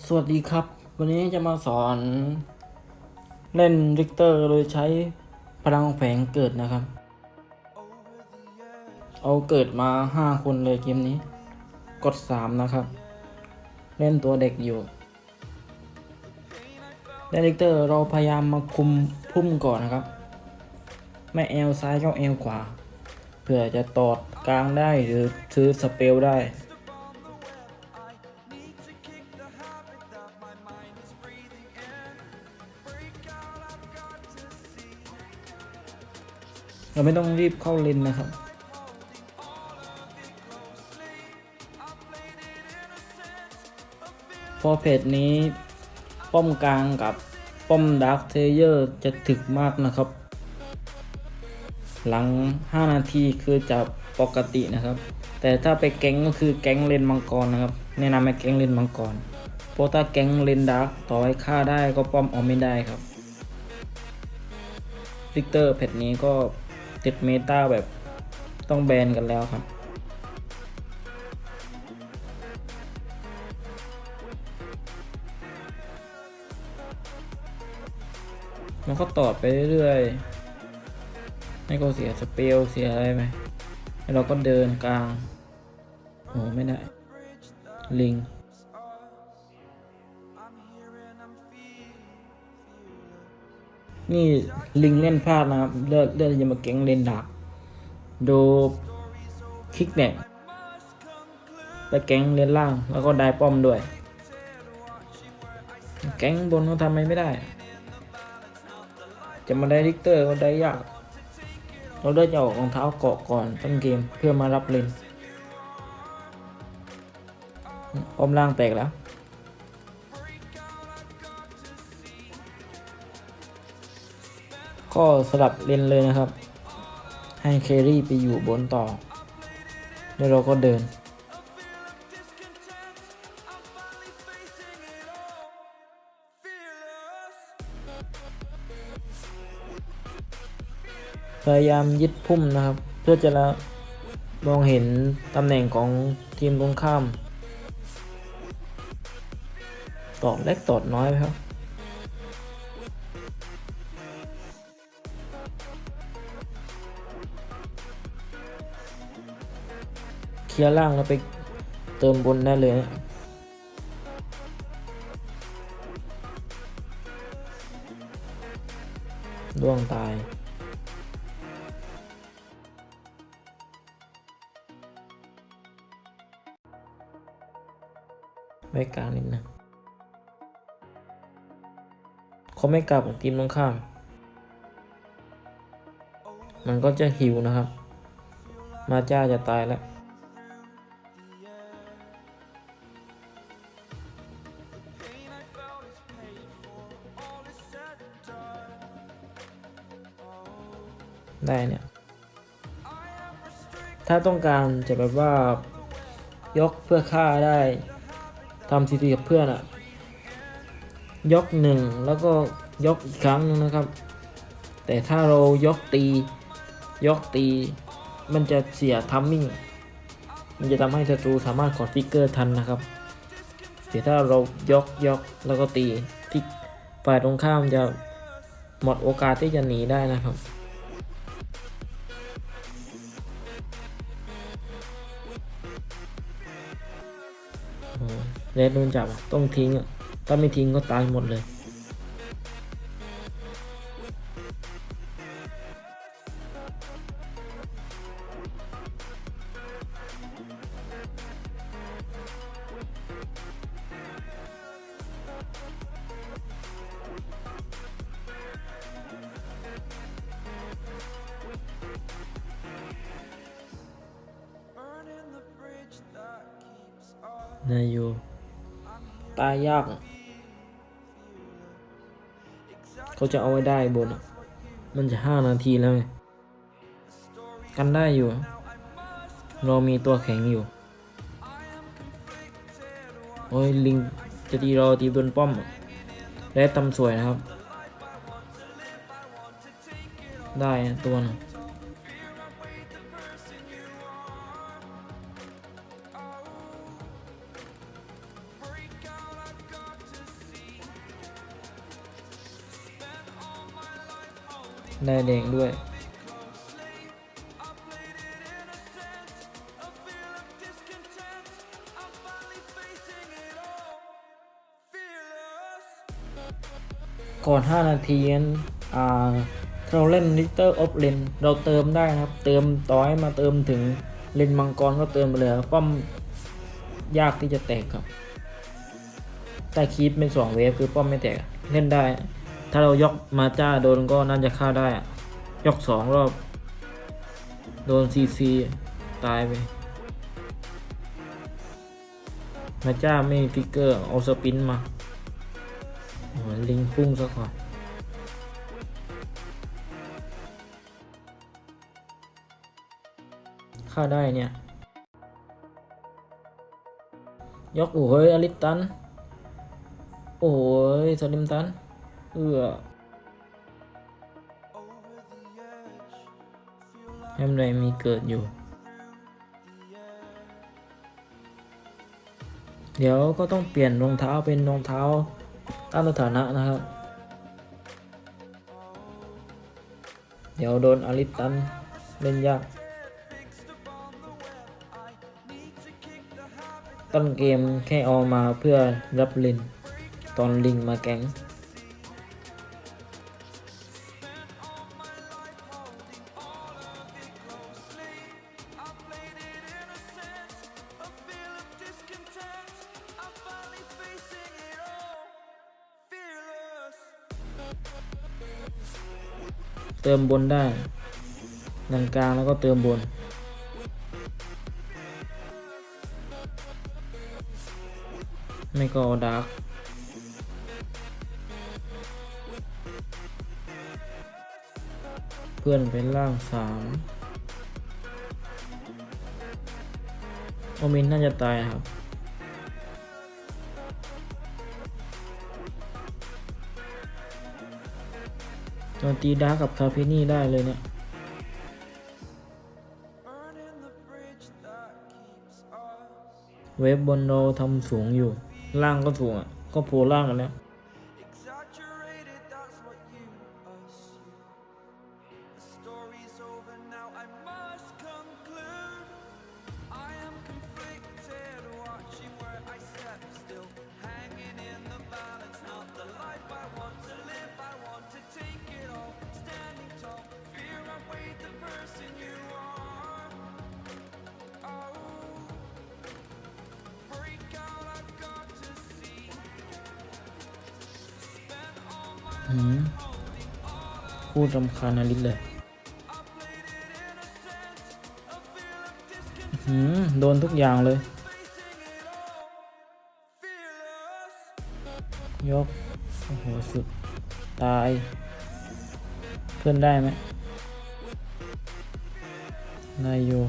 สวัสดีครับ วันนี้จะมาสอน เล่นริกเตอร์โดยใช้พลังแฝงเกิดนะครับ เอาเกิดมาห้าคนเลยเกมนี้ กดสามนะครับ เล่นตัวเด็กอยู่เล่นริกเตอร์เราพยายามมาคุมพุ่มก่อนนะครับ ไม่เอลซ้ายก็เอลขวาเพื่อจะตอดกลางได้หรือซื้อสเปลได้ เราไม่ต้องรีบเข้าเลนนะครับ พอเพจนี้ป้อมกลางกับป้อมดาร์คเทเยอร์จะถึกมากนะครับ หลัง 5 นาทีคือจะปกตินะครับ แต่ถ้าไปแก๊งก็คือแก๊งเลนมังกรนะครับแนะนำให้แก๊งเลนมังกรเพราะถ้าแก๊งเลนดาร์กต่อให้ฆ่าได้ก็ป้อมเอาไม่ได้ครับลิกเตอร์เพจนี้ก็ ติดเมตาแบบต้องแบนกันแล้วครับมันก็ตอดไปเรื่อยๆให้เขาเสียสเปลเสียอะไรไหมแล้วเราก็เดินกลางโอ้ไม่ได้ ลิง นี่ลิงเล่นพลาดนะครับเลือดเลือดจะมาเก่งเล่นดักดูคลิกเนี่ยไปแก๊งเลนล่าง แล้วก็ได้ป้อมด้วย แก๊งบนเขาทำอะไรไม่ได้ จะมาได้ลิกเตอร์ก็ได้ยาก เราได้จะออกรองเท้าเกาะก่อนต้นเกมเพื่อมารับเลนป้อมล่างแตกแล้ว ก็สลับเลนเลยนะครับ ให้เครี่ไปอยู่บนต่อ แล้วเราก็เดิน พยายามยึดพุ่มนะครับ เพื่อจะละมองเห็นตำแหน่งของทีมตรงข้าม ตอดเล็กตอดน้อยไหมครับ เคลียร์ล่างแล้วไปเติมบนได้เลยนะดวงตายไว้กลางนิดนะเขาไม่กลับของทีมตรงข้าม มันก็จะหิวนะครับ มาจ้าจะตายแล้ว ได้เนี่ย ถ้าต้องการจะแบบว่ายกเพื่อฆ่าได้ทำซีทีกับเพื่อนอะยกหนึ่งแล้วก็ยกอีกครั้งนึงนะครับ แต่ถ้าเรายกตี ยกตี มันจะเสียทัมมิ่งมันจะทำให้ศัตรูสามารถคอฟิกเกอร์ทันนะครับแต่ถ้าเรายกยกแล้วก็ตีที่ฝ่ายตรงข้ามจะหมดโอกาสที่จะหนีได้นะครับ เลดโดนจับอะต้องทิ้งอะ ถ้าไม่ทิ้งก็ตายหมดเลย นายอยู่ตายยากอะเขาจะเอาไว้ได้บนอะมันจะห้านาทีแล้วไงกันได้อยู่ เรามีตัวแข็งอยู่ โอ้ยลิงจะตีเราตีบนป้อมอะและตำสวยนะครับ ได้นะตัวนึง ได้แดงด้วย ก่อน 5 นาทีนั้นอ่าถ้าเราเล่น Litter of l e n เราเติมได้นะครับ เติมต่อให้มาเติมถึงเลนมังกรก็เติมไปเลยป้อมยากที่จะแตกครับ แต่คีปเป็นสองเวฟคือป้อมไม่แตกเล่นได้ ถ้าเรายกมาจ้าโดนก็น่าจะฆ่าได้อะยกสองรอบ โดนซีซีตายไปมาจ้าไม่มีฟิกเกอร์เอาสปินมาโอ้ยลิงพุ่งซะก่อนฆ่าได้เนี่ย ยกโอ้ยอลิสตัน โอ้ยสลิมตัน เอือแฮมไรมีเกิดอยู่ เดี๋ยวก็ต้องเปลี่ยนรองเท้าเป็นรองเท้าตามสถานะนะครับ เดี๋ยวโดนอลิสตันเล่นยากต้นเกมแค่เอามาเพื่อรับลิน ตอนลิงมาแก๊ง เติมบนได้นังกลางแล้วก็เติมบน ไม่ก็ดาร์กเพื่อนเป็นร่างสามโอมินน่าจะตายครับ จมตีดาร์กกับคาเฟนี่ได้เลยเนี่ยเวฟบนเราทำสูงอยู่ ล่างก็สูงอะ ก็โผล่ล่างกันแล้ว I must conclude. I am conflicted, watching where I step still. Hanging in the balance, not the life I want to live. I want to take it all, standing tall. Fear I weighed the person you are. Oh, break out, I've got to see. Spend all my หืมพูดรำคาญอลิสเลย โดนทุกอย่างเลย ยก โอ้โห สุด ตาย เพื่อนได้ไหมได้อยู่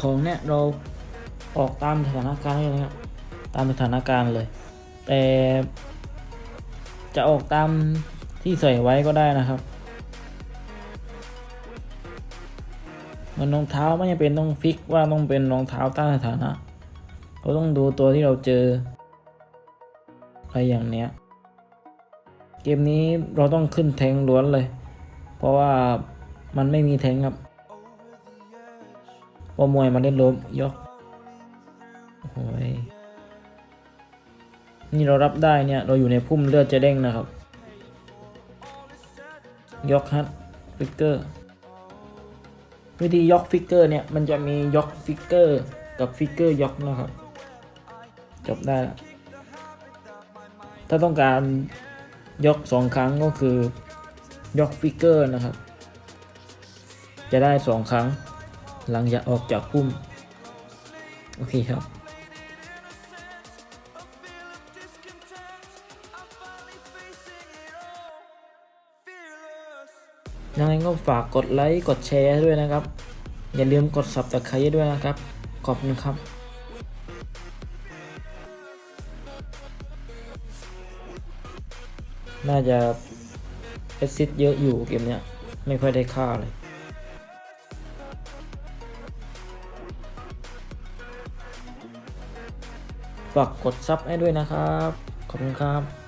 ของเนี่ยเราออกตามสถานการณ์เลยนะครับ ตามสถานการณ์เลย แต่จะออกตามที่ใส่ไว้ก็ได้นะครับมันรองเท้าไม่จำเป็นต้องฟิกว่าต้องเป็นรองเท้าต้านสถานะเราต้องดูตัวที่เราเจออะไรอย่างเนี้ย เกมนี้เราต้องขึ้นแทงล้วนเลย เพราะว่ามันไม่มีแทงครับพอมวยมาเล่นล้มยกโอ้ย นี่เรารับได้เนี่ย เราอยู่ในพุ่มเลือดจะเด้งนะครับ ยกฮัทฟิกเกอร์ วิธียกฟิกเกอร์เนี่ย มันจะมียกฟิกเกอร์กับฟิกเกอร์ยกนะครับ จบได้ ถ้าต้องการยกสองครั้งก็คือยกฟิกเกอร์นะครับ จะได้สองครั้งหลังจากออกจากพุ่ม โอเคครับ ยังไงก็ฝากกดไลค์กดแชร์ด้วยนะครับ อย่าลืมกดสับตะไคร้ด้วยนะครับ ขอบคุณครับน่าจะเอซิดเยอะอยู่เกมเนี้ย ไม่ค่อยได้ค่าเลย ฝากกดซับให้ด้วยนะครับ ขอบคุณครับ